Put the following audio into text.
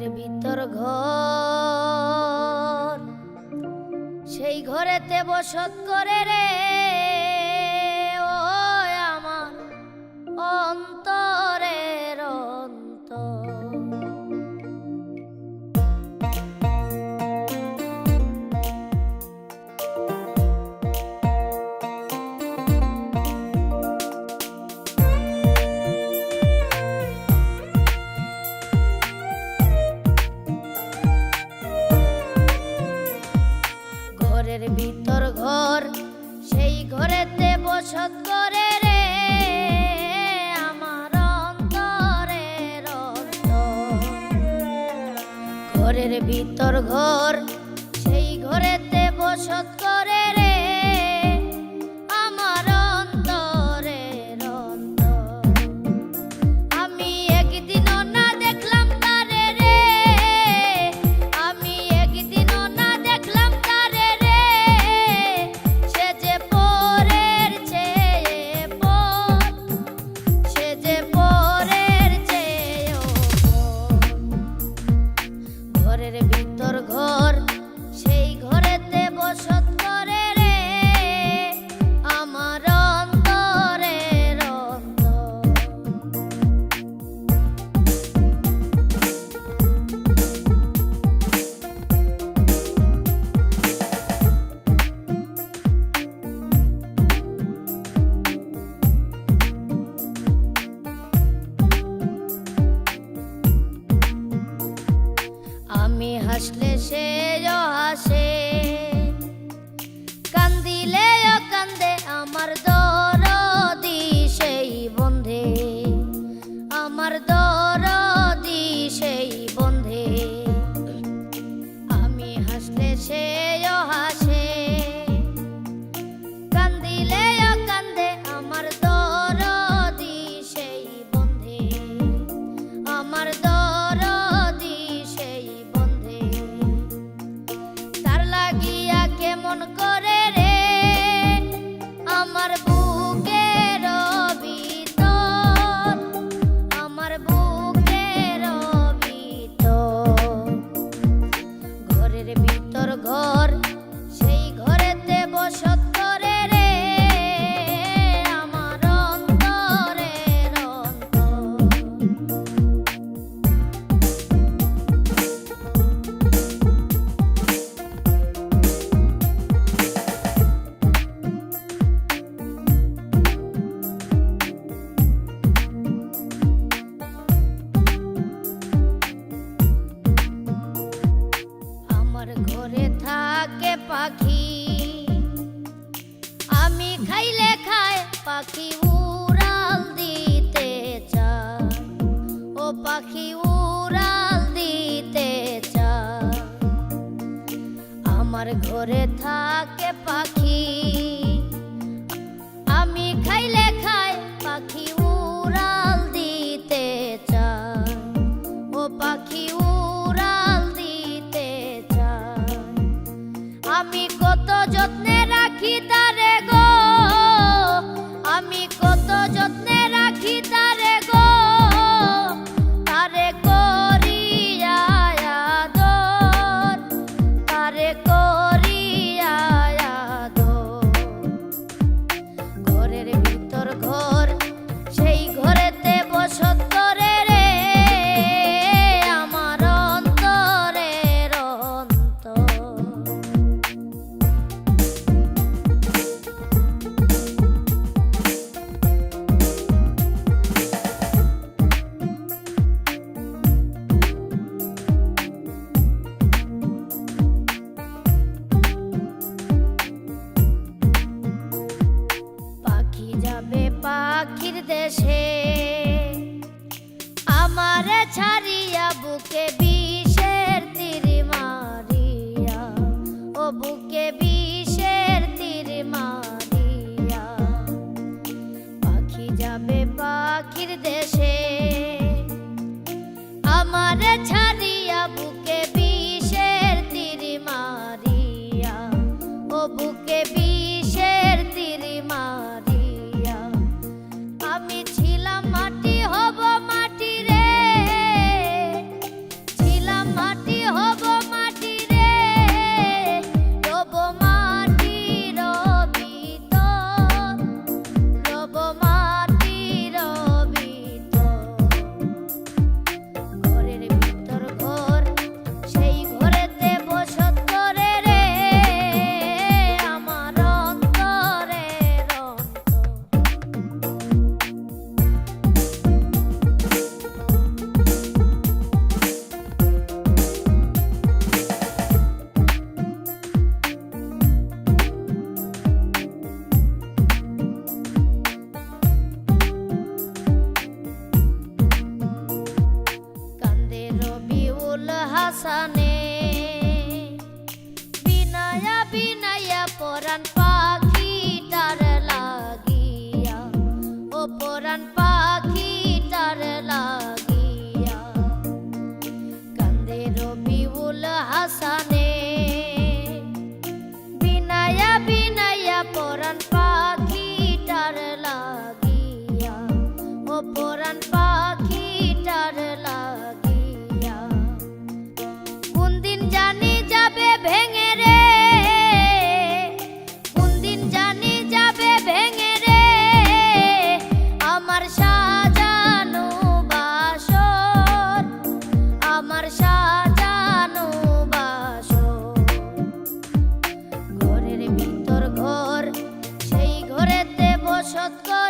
ঘরের ভিতর ঘর। সেই ঘরেতে বসত করে রে। ঘরের ভিতর ঘর। পাখি। আমি খাইলে খায় পাখি উড়াল দিতে চায়। ও পাখি উড়াল দিতে চায়। আমার ঘরে থাকে পাখি। que tá que vi আসানে। বিনায়া বিনায়া পরাণ পাখি তার লাগিয়া। ও পরাণ got